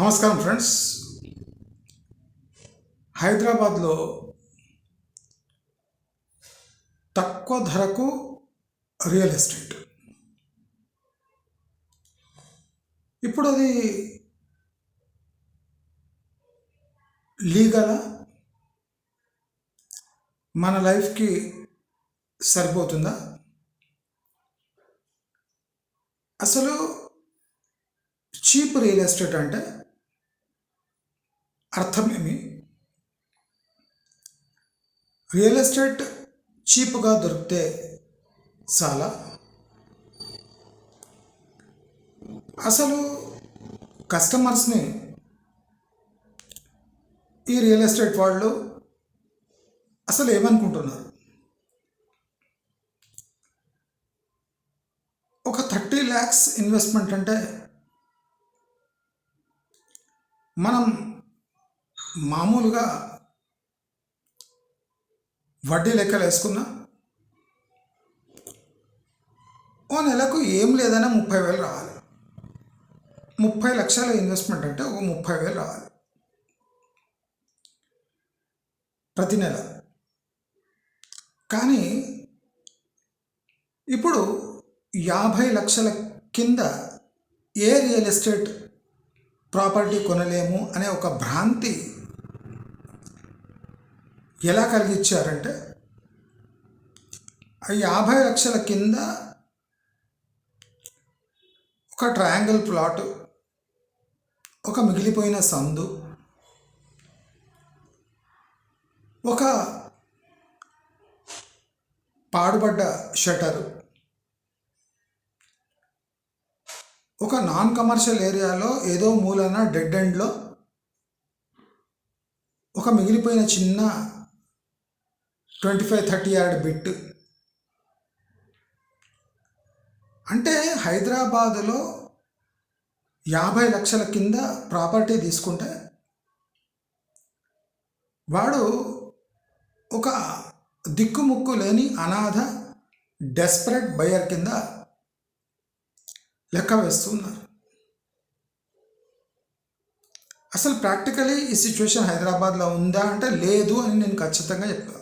నమస్కారం ఫ్రెండ్స్. హైదరాబాద్లో తక్కువ ధరకు రియల్ ఎస్టేట్. ఇప్పుడు అది లీగలా? మన లైఫ్కి సరిపోతుందా? అసలు చీప్ రియల్ ఎస్టేట్ అంటే అర్థమేమి రియల్ ఎస్టేట్ చీప్గా దొరికితే చాలా. అసలు కస్టమర్స్ని ఈ రియల్ ఎస్టేట్ వాళ్ళు అసలు ఏమనుకుంటున్నారు? ఒక థర్టీ ల్యాక్స్ ఇన్వెస్ట్మెంట్ అంటే మనం మామూలుగా వడ్డీ లెక్కలు వేసుకున్నా ఓ నెలకు ఏం లేదన్నా ముప్పై వేలు రావాలి. ముప్పై లక్షల ఇన్వెస్ట్మెంట్ అంటే ఒక ముప్పై వేలు రావాలి. ప్రతి నెల. కానీ ఇప్పుడు యాభై లక్షల కింద ఏ రియల్ ఎస్టేట్ ప్రాపర్టీ కొనలేము అనే ఒక భ్రాంతి ఎలా కలిగించారంటే ఆ యాభై లక్షల కింద ఒక ట్రయాంగిల్ ప్లాట్ ఒక మిగిలిపోయిన సందు ఒక పాడుబడ్డ షటరు ఒక నాన్ కమర్షియల్ ఏరియాలో ఏదో మూలన డెడ్ ఎండ్లో ఒక మిగిలిపోయిన చిన్న twenty five thirty yard bit. అంటే హైదరాబాదులో యాభై లక్షల కింద ప్రాపర్టీ తీసుకుంటే వాడు ఒక దిక్కుముక్కు లేని అనాథ డెస్పరెట్ బయర్ కింద లెక్క వేస్తున్నారు. అసలు ప్రాక్టికలీ ఈ సిచ్యువేషన్ హైదరాబాద్లో ఉందా అంటే లేదు అని నేను ఖచ్చితంగా చెప్పాను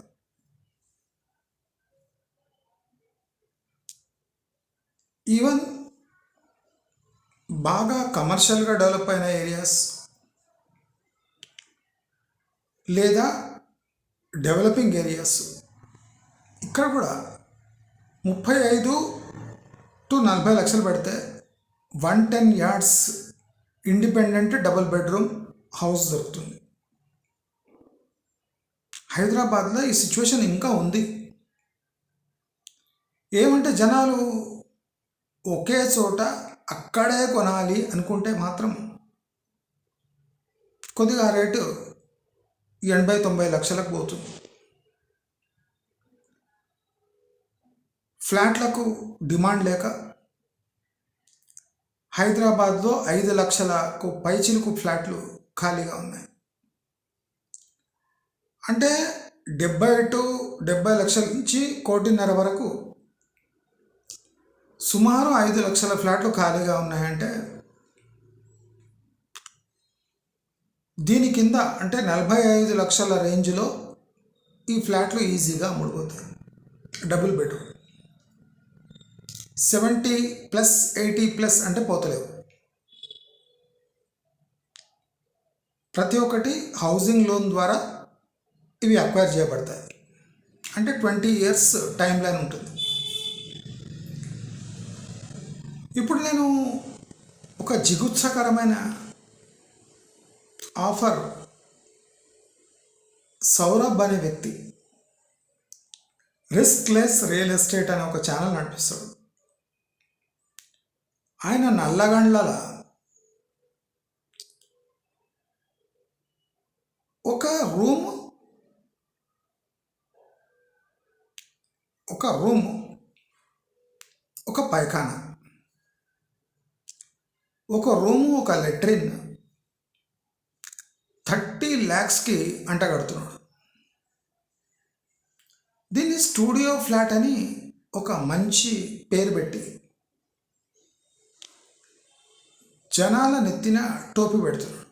బాగా కమర్షియల్గా డెవలప్ అయిన ఏరియాస్ లేదా డెవలపింగ్ ఏరియాస్ ఇక్కడ కూడా ముప్పై ఐదు టు నలభై లక్షలు పెడితే one ten yards independent double bedroom house దొరుకుతుంది. హైదరాబాద్లో ఈ సిచ్యువేషన్ ఇంకా ఉంది. ఏమంటే జనాలు ఒకే చోట అక్కడే కొనాలి అనుకుంటే మాత్రం కొద్దిగా రేటు ఎనభై తొంభై లక్షలకు పోతుంది. ఫ్లాట్లకు డిమాండ్ లేక హైదరాబాద్లో ఐదు లక్షలకు పైచిలుకు ఫ్లాట్లు ఖాళీగా ఉన్నాయి. అంటే డెబ్బై టు డెబ్బై లక్షల నుంచి కోటిన్నర వరకు సుమారు ఐదు లక్షల ఫ్లాట్లు ఖాళీగా ఉన్నాయంటే దీని కింద అంటే నలభై ఐదు లక్షల రేంజ్లో ఈ ఫ్లాట్లు ఈజీగా అమ్ముడుపోతాయి double bedroom. Seventy plus eighty plus అంటే పోతలేవు. ప్రతి ఒక్కటి హౌసింగ్ లోన్ ద్వారా ఇవి అక్వైర్ చేయబడతాయి. అంటే ట్వంటీ ఇయర్స్ టైం లైన్ ఉంటుంది. ఇప్పుడు నేను ఒక జిగుత్సకరమైన ఆఫర్ సౌరభ్ అనే వ్యక్తి రిస్క్ లెస్ రియల్ ఎస్టేట్ అనే ఒక ఛానల్ నడిపిస్తాడు. ఆయన నల్లగండ్ల ఒక రూమ్ ఒక రూమ్ ఒక పైఖానా ఒక రూము ఒక లెట్రిన్ థర్టీ ల్యాక్స్కి అంట కడుతున్నాడు దీన్ని స్టూడియో ఫ్లాట్ అని ఒక మంచి పేరు పెట్టి జనాల నెత్తిన టోపీ పెడుతున్నాడు.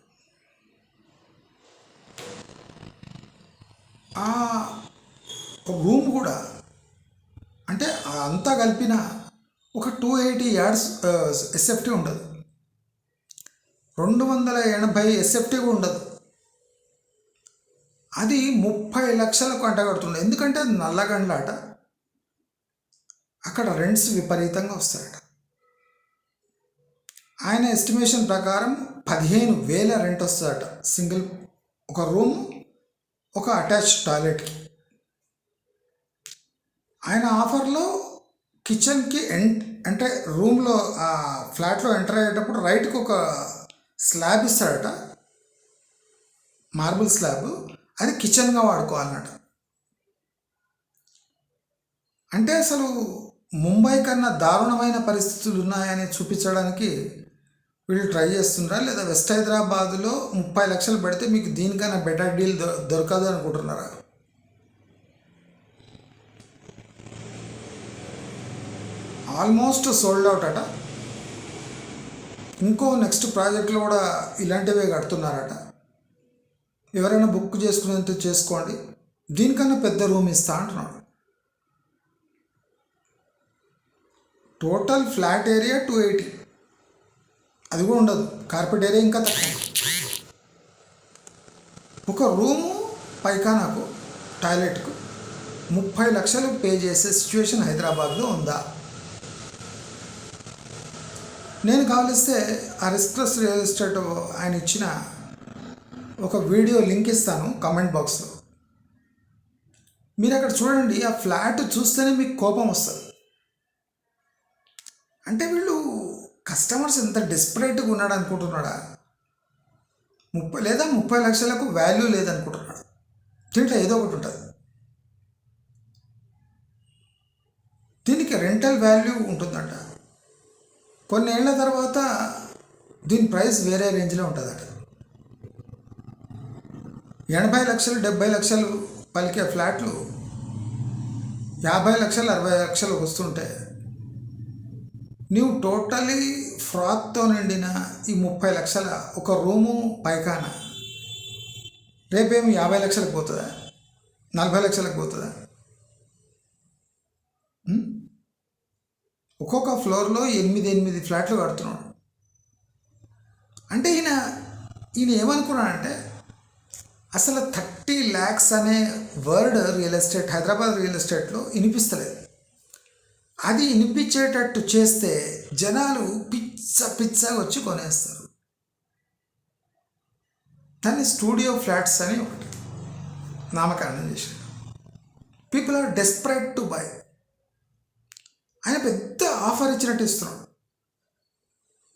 ఆ రూమ్ కూడా అంటే అంతా కలిపిన ఒక టూ ఎయిటీ యార్డ్స్ ఎస్ఎఫ్టీ ఉండదు రెండు వందల ఎనభై ఎస్ఎఫ్టీ ఉండదు. అది ముప్పై లక్షలకు అంటగడుతుంది. ఎందుకంటే అది నల్లగండ్లాట. అక్కడ రెంట్స్ విపరీతంగా వస్తాయట ఆయన ఎస్టిమేషన్ ప్రకారం పదిహేను వేల రెంట్ వస్తుందట. సింగిల్ ఒక రూమ్ ఒక అటాచ్ టాయిలెట్కి ఆయన ఆఫర్లో కిచెన్కి ఎన్ అంటే రూమ్లో ఫ్లాట్లో ఎంటర్ అయ్యేటప్పుడు రైట్కి ఒక స్లాబ్ ఇస్తాడట. Marble slab. అది కిచెన్గా వాడుకోవాలన్నట అంటే అసలు ముంబై కన్నా దారుణమైన పరిస్థితులు ఉన్నాయని చూపించడానికి వీళ్ళు ట్రై చేస్తున్నారా? లేదా వెస్ట్ హైదరాబాద్లో ముప్పై లక్షలు పెడితే మీకు దీనికన్నా బెటర్ డీల్ దొ- దొరకదు అనుకుంటున్నారా? ఆల్మోస్ట్ సోల్డ్ అవుట్ అట. ఇంకో నెక్స్ట్ ప్రాజెక్ట్లో కూడా ఇలాంటివే కడుతున్నారట. ఎవరైనా బుక్ చేసుకునేంత చేసుకోండి. దీనికన్నా పెద్ద రూమ్ ఇస్తా అంటున్నాడు. Total flat area two eighty అది కూడా ఉండదు. కార్పెట్ ఏరియా ఇంకా తక్కువ. ఒక రూము పైకానాకు టాయిలెట్కు ముప్పై లక్షలు పే చేసే సిచ్యువేషన్ హైదరాబాద్లో ఉందా? నేను కావలిస్తే ఆ రియల్ ఎస్టేట్ ఆయన ఇచ్చిన ఒక వీడియో లింక్ ఇస్తాను కామెంట్ బాక్స్లో. మీరు అక్కడ చూడండి ఆ ఫ్లాట్ చూస్తేనే మీకు కోపం వస్తుంది. అంటే వీళ్ళు కస్టమర్స్ ఎంత డెస్పరేట్గా ఉన్నాడు అనుకుంటున్నాడా? ముప్పై లేదా ముప్పై లక్షలకు వాల్యూ లేదనుకుంటున్నాడు? దీంట్లో ఏదో ఒకటి ఉంటుంది. దీనికి రెంటల్ వాల్యూ ఉంటుందంట. కొన్ని ఏళ్ళ తర్వాత దీని ప్రైస్ వేరే రేంజ్లో ఉంటుందట. ఎనభై లక్షలు డెబ్బై లక్షలు పలికే ఫ్లాట్లు యాభై లక్షలు అరవై లక్షలు వస్తుంటే నీవు టోటలీ ఫ్రాక్తో నిండిన ఈ ముప్పై లక్షల ఒక రూము పైకాన రేపేమి యాభై లక్షలకు పోతుందా? నలభై లక్షలకు పోతుందా? ఒక్కొక్క ఫ్లోర్లో ఎనిమిది ఎనిమిది ఫ్లాట్లు కడుతున్నాడు. అంటే ఈయన ఈయన ఏమనుకున్నాడంటే అసలు థర్టీ ల్యాక్స్ అనే word real estate Hyderabad real ఎస్టేట్లో వినిపిస్తలేదు. అది వినిపించేటట్టు చేస్తే జనాలు పిచ్చ పిచ్చగా వచ్చి కొనేస్తారు. దాన్ని స్టూడియో ఫ్లాట్స్ అని ఒకటి నామకరణం చేశాడు people are desperate to buy. ఆయన పెద్ద ఆఫర్ ఇచ్చినట్టు ఇస్తున్నాడు.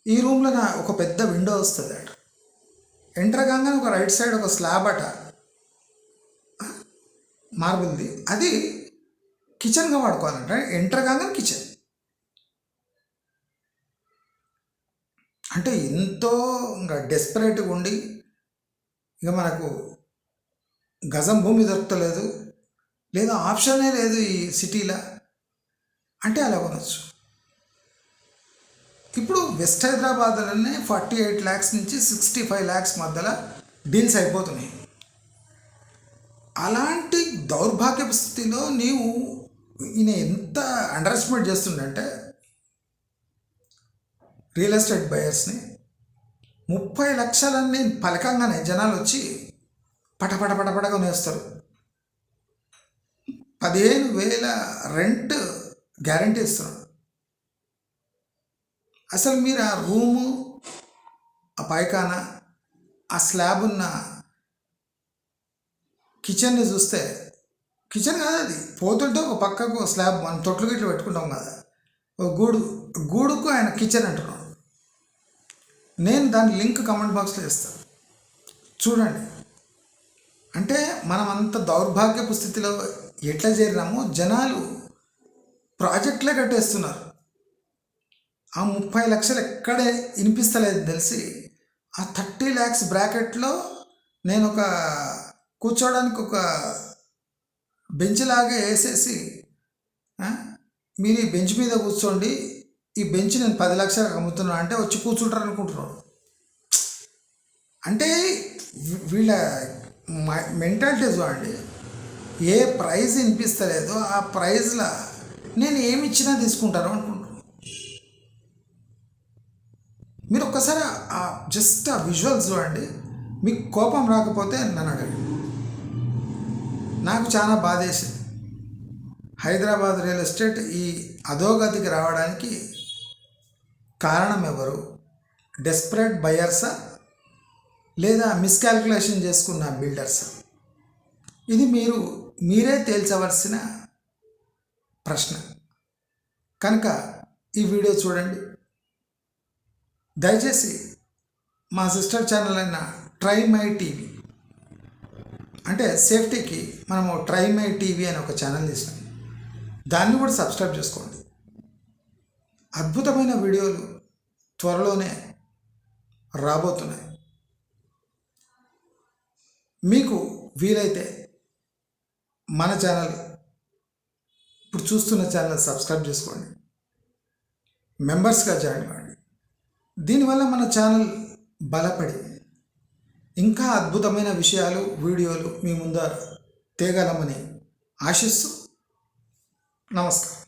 ఈ రూమ్లో నా ఒక పెద్ద విండో వస్తుంది అట. ఎంటర్ కాగానే ఒక రైట్ సైడ్ ఒక స్లాబ్ అట. మార్బుల్ది అది కిచెన్గా వాడుకోవాలంట. ఎంటర్ కాగానే కిచెన్. అంటే ఎంతో ఇంకా డెస్పరేట్గా ఉండి ఇక మనకు గజం భూమి దొరకలేదు. లేదా ఆప్షనే లేదు ఈ సిటీలో అంటే అలా కొనవచ్చు ఇప్పుడు వెస్ట్ హైదరాబాద్లోనే ఫార్టీ ఎయిట్ ల్యాక్స్ నుంచి సిక్స్టీ ఫైవ్ ల్యాక్స్ మధ్యలో డీల్స్ అయిపోతున్నాయి. అలాంటి దౌర్భాగ్య స్థితిలో నీవు ఈయన ఎంత అండర్ ఎస్టిమేట్ చేస్తుండంటే రియల్ ఎస్టేట్ బయర్స్ని ముప్పై లక్షలన్నీ పలకంగానే జనాలు వచ్చి పటపట పటపట కొనేస్తారు. పదిహేను వేల రెంట్ గ్యారంటీ ఇస్తున్నాడు. అసలు మీరు ఆ రూము ఆ పైకాన ఆ స్లాబ్ ఉన్న కిచెన్ని చూస్తే కిచెన్ కాదు అది పోతుంటే ఒక పక్కకు ఒక స్లాబ్ మనం తొట్లు గిట్లు పెట్టుకుంటాం కదా. ఒక గూడు గూడుకు ఆయన కిచెన్ అంటున్నాడు. నేను దాని లింక్ కమెంట్ బాక్స్లో ఇస్తాను చూడండి. అంటే మనం అంత దౌర్భాగ్యపు స్థితిలో ఎట్లా చేరినామో జనాలు ప్రాజెక్టులే కట్టేస్తున్నారు. ఆ ముప్పై లక్షలు ఎక్కడే వినిపిస్తలేదు తెలిసి. ఆ థర్టీ ల్యాక్స్ బ్రాకెట్లో నేను ఒక కూర్చోడానికి ఒక బెంచ్ లాగా వేసేసి మీరు ఈ బెంచ్ మీద కూర్చోండి ఈ బెంచ్ నేను పది లక్షలకు అమ్ముతున్నాను అంటే వచ్చి కూర్చుంటారు అనుకుంటున్నాడు అంటే వీళ్ళ మెంటాలిటీ చూడండి ఏ ప్రైజ్ వినిపిస్తలేదో ఆ ప్రైజ్లో నేను ఏమి ఇచ్చినా తీసుకుంటాను అనుకుంటున్నాను. మీరు ఒక్కసారి ఆ జస్ట్ ఆ విజువల్స్ చూడండి. మీకు కోపం రాకపోతే నన్ను అడగండి. నాకు చాలా బాధేసింది. హైదరాబాద్ రియల్ ఎస్టేట్ ఈ అధోగతికి రావడానికి కారణం ఎవరు? డెస్పరేట్ బయర్సా? లేదా మిస్కాల్కులేషన్ చేసుకున్న బిల్డర్సా? ఇది మీరు మీరే తేల్చవలసిన ప్రశ్న. కనుక ఈ వీడియో చూడండి. దయచేసి మా సిస్టర్ ఛానల్ అయిన ట్రై మై టీవీ అంటే సేఫ్టీకి మనము ట్రై మై టీవీ అని ఒక ఛానల్ తీసినాం దాన్ని కూడా సబ్స్క్రైబ్ చేసుకోండి. అద్భుతమైన వీడియోలు త్వరలోనే రాబోతున్నాయి. మీకు వీలైతే మన ఛానల్ ఇప్పుడు చూస్తున్న ఛానల్ సబ్స్క్రైబ్ చేసుకోండి. మెంబర్స్గా జాయిన్ అవ్వండి. దీనివల్ల మన ఛానల్ బలపడి ఇంకా అద్భుతమైన విషయాలు వీడియోలు మీ ముందర తేగలమని ఆశిస్తూ నమస్కారం.